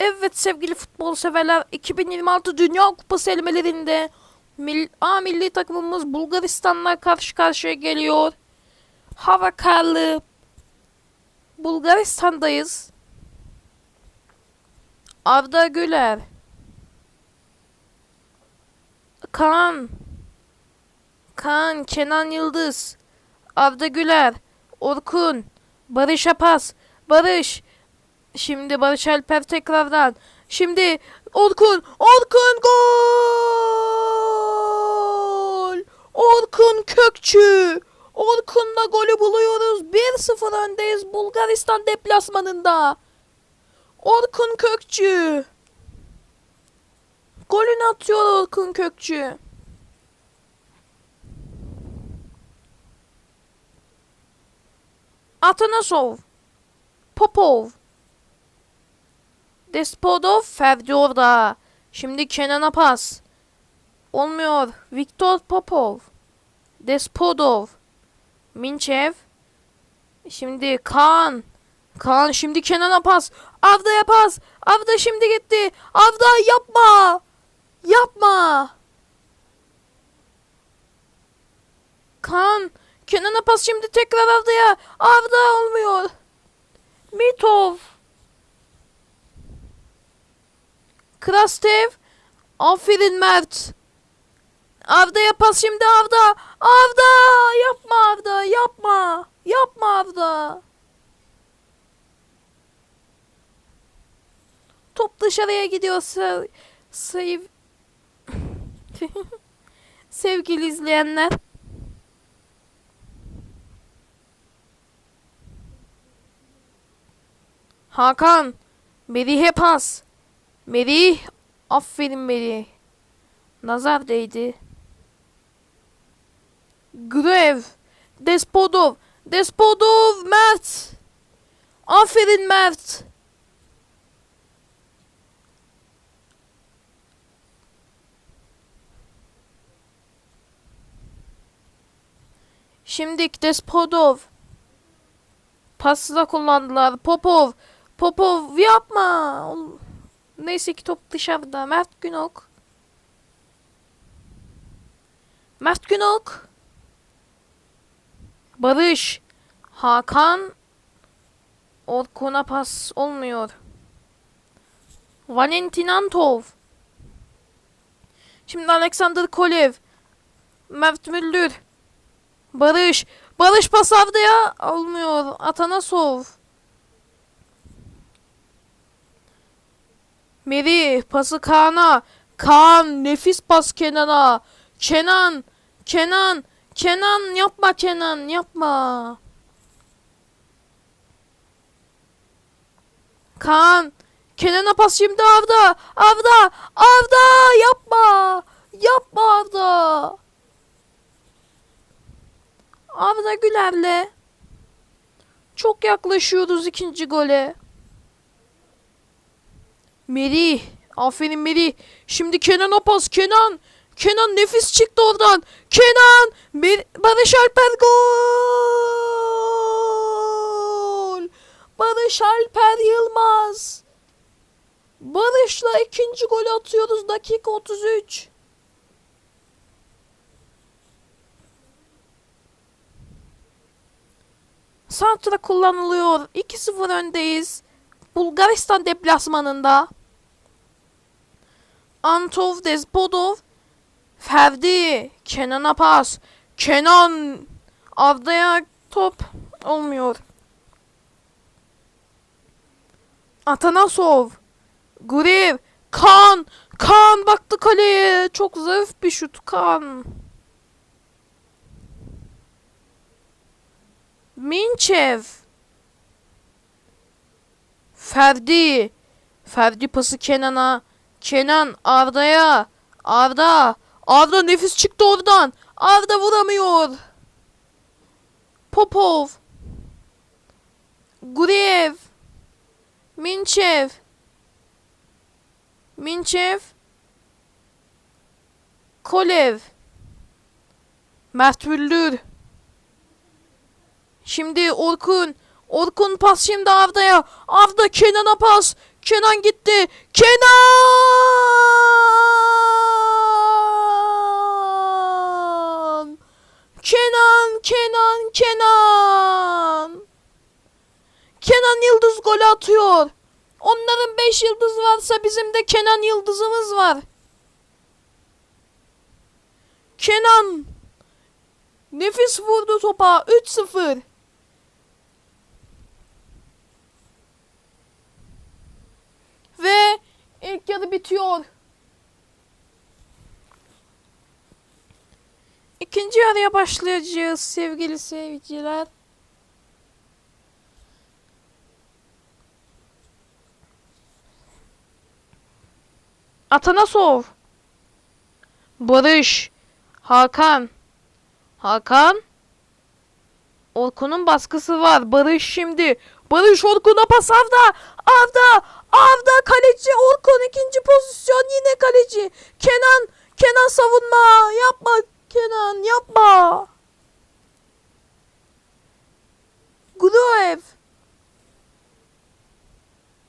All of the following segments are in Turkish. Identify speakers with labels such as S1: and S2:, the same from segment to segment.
S1: Evet sevgili futbol severler 2026 Dünya Kupası elemelerinde mil A milli takımımız Bulgaristan'la karşı karşıya geliyor. Hava karlı. Bulgaristan'dayız. Arda Güler. Kaan. Kaan, Kenan Yıldız. Arda Güler. Orkun. Barış Apas. Barış. Şimdi Barış Alper tekrardan. Şimdi Orkun. Orkun gol. Orkun Kökçü. Orkun'la golü buluyoruz. 1-0 öndeyiz Bulgaristan deplasmanında. Orkun Kökçü. Golünü atıyor Orkun Kökçü. Atanasov. Popov. Despodov Ferdi orada. Şimdi Kenan'a pas. Olmuyor. Viktor Popov. Despodov. Minçev. Şimdi Kaan. Kaan şimdi Kenan'a pas. Avda'ya pas. Avda şimdi gitti. Avda yapma. Yapma. Kaan. Kenan'a pas şimdi tekrar Avda'ya. Avda olmuyor. Mitov. Krastev. Aferin Mert. Avda'ya pas şimdi Avda. Avda yapma Avda yapma. Yapma Avda. Top dışarıya gidiyor. Sev... Sev... Sevgili izleyenler. Hakan. Merih'e pas. Merih. Aferin Merih. Nazar değdi. Grev. Despodov. Despodov. Mert. Aferin Mert. Şimdi Despodov. Pası da kullandılar. Popov. Popov yapma. Neyse ki top dışarıda. Mert Günok. Mert Günok. Barış. Hakan. Orkun'a pas olmuyor. Valentin Antov. Şimdi Alexander Kolev. Mert Müldür. Barış. Barış pas ya. Olmuyor. Atanasov. Meri pası Kaan'a. Kaan nefis pas Kenan'a. Kenan. Kenan. Kenan yapma Kenan yapma. Kaan. Kenan'a pas şimdi Arda. Arda. Arda yapma. Yapma Arda. Arda Güler'le çok yaklaşıyoruz ikinci gole. Merih. Aferin Merih. Şimdi Kenan'a pas. Kenan. Kenan nefis çıktı oradan. Kenan. Mer Barış Alper gol. Barış Alper Yılmaz. Barış'la ikinci golü atıyoruz dakika 33. Santra kullanılıyor. 2-0 öndeyiz. Bulgaristan deplasmanında. Antov Despodov Ferdi Kenan'a pas. Kenan Arda'ya top olmuyor. Atanasov Gurev Kan Kan baktı kaleye. Çok zayıf bir şut Kan. Minçev Ferdi. Ferdi pası Kenan'a. Kenan Arda'ya. Arda. Arda nefis çıktı oradan. Arda vuramıyor. Popov. Guriev. Minçev. Minçev. Kolev. Mert Müldür. Şimdi Orkun. Orkun pas şimdi Arda'ya. Arda Kenan'a pas. Kenan gitti. Kenan! Kenan, Kenan, Kenan! Kenan Yıldız gol atıyor. Onların 5 yıldız varsa bizim de Kenan Yıldızımız var. Kenan nefis vurdu topa 3-0. Ve yarı bitiyor. İkinci yarıya başlayacağız sevgili seyirciler. Atanasov. Barış. Hakan. Hakan. Orkun'un baskısı var. Barış şimdi. Barış Orkun'a pas Avda. Avda. Avda kaleci Orkun ikinci pozisyon yine kaleci. Kenan. Kenan savunma. Yapma Kenan yapma. Gruev.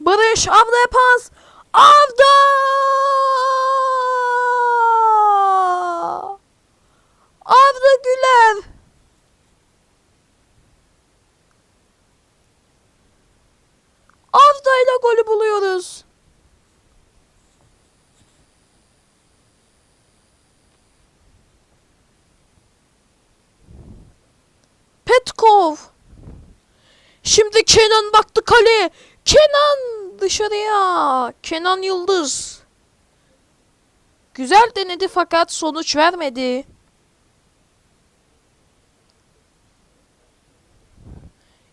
S1: Barış Avda'ya pas. Avda! Avda Güler. İle golü buluyoruz. Petkov. Şimdi Kenan baktı kale. Kenan dışarıya. Kenan Yıldız. Güzel denedi fakat sonuç vermedi.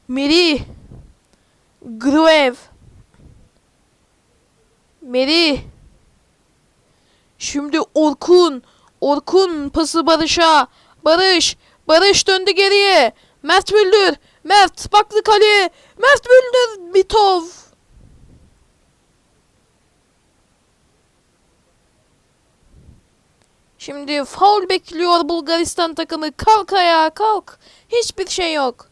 S1: Meri. Gruev. Meri. Şimdi Orkun. Orkun pası Barış'a. Barış. Barış döndü geriye. Mert Müldür. Mert baktı kaleye. Mert Müldür. Mitov. Şimdi faul bekliyor Bulgaristan takımı. Kalk ayağa kalk. Hiçbir şey yok.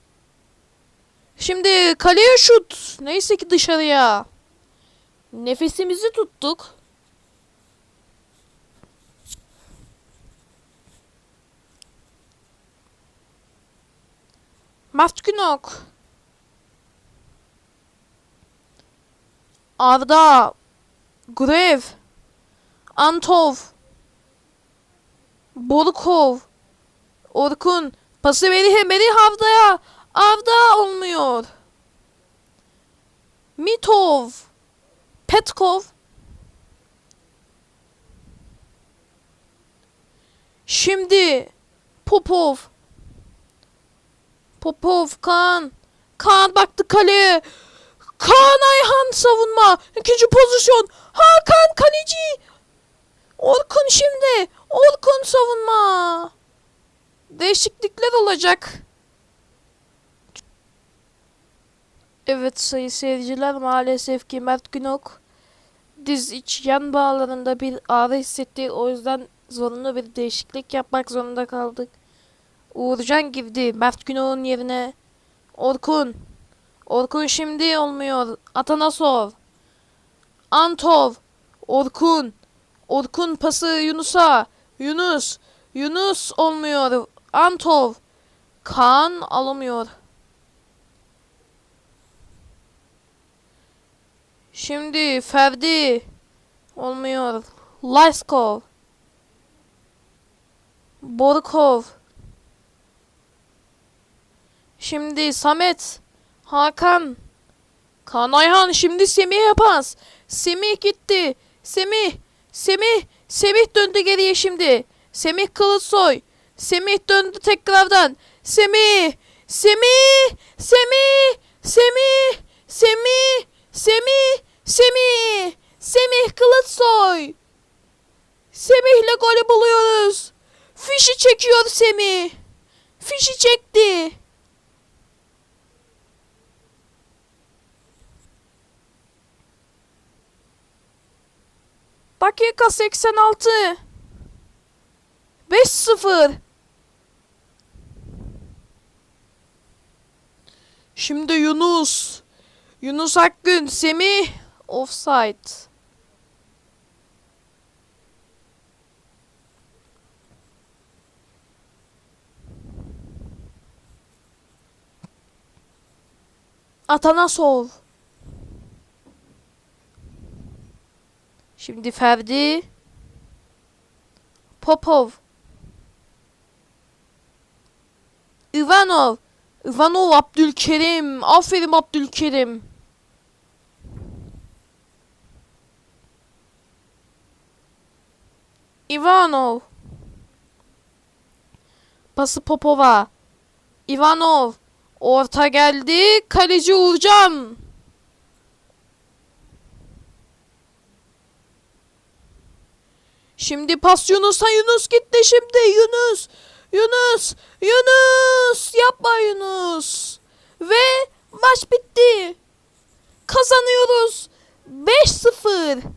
S1: Şimdi kaleye şut. Neyse ki dışarıya. Nefesimizi tuttuk. Mert Günok. Arda. Grev. Antov. Borkov. Orkun. Pası Melih, Melih Avda'ya. Avda olmuyor. Mitov. Petkov. Şimdi Popov. Popov Kaan. Kaan baktı kaleye. Kaan Ayhan savunma. İkinci pozisyon. Hakan kaleci. Orkun şimdi. Orkun savunma. Değişiklikler olacak. Evet sayı seyirciler maalesef ki Mert Günok diz iç yan bağlarında bir ağrı hissetti. O yüzden zorunlu bir değişiklik yapmak zorunda kaldık. Uğurcan girdi Mert Günok'un yerine. Orkun. Orkun şimdi olmuyor. Atanasov. Antov. Orkun. Orkun pası Yunus'a. Yunus. Yunus olmuyor. Antov. Kaan alamıyor. Şimdi Ferdi. Olmuyor. Lyskov. Borkov. Şimdi Samet. Hakan. Kaan Ayhan şimdi Semih'e pas. Semih gitti. Semih. Semih. Semih döndü geriye şimdi. Semih Kılıçsoy. Semih döndü tekrardan. Semih. Semih. Semih. Semih. Semih. Semih. Semih. Semih Kılıçsoy. Semih'le golü buluyoruz. Fişi çekiyor Semih. Fişi çekti. Dakika 86. 5-0. Şimdi Yunus. Yunus Akgün, Semih Offside. Atanasov. Şimdi Ferdi. Popov. Ivanov. Ivanov Abdülkerim. Aferin Abdülkerim. Ivanov. Pası Popova. Ivanov. Orta geldi. Kaleci Uğurcan. Şimdi pas Yunus'a Yunus gitti şimdi Yunus. Yunus. Yunus. Yapma Yunus. Ve maç bitti. Kazanıyoruz. 5-0.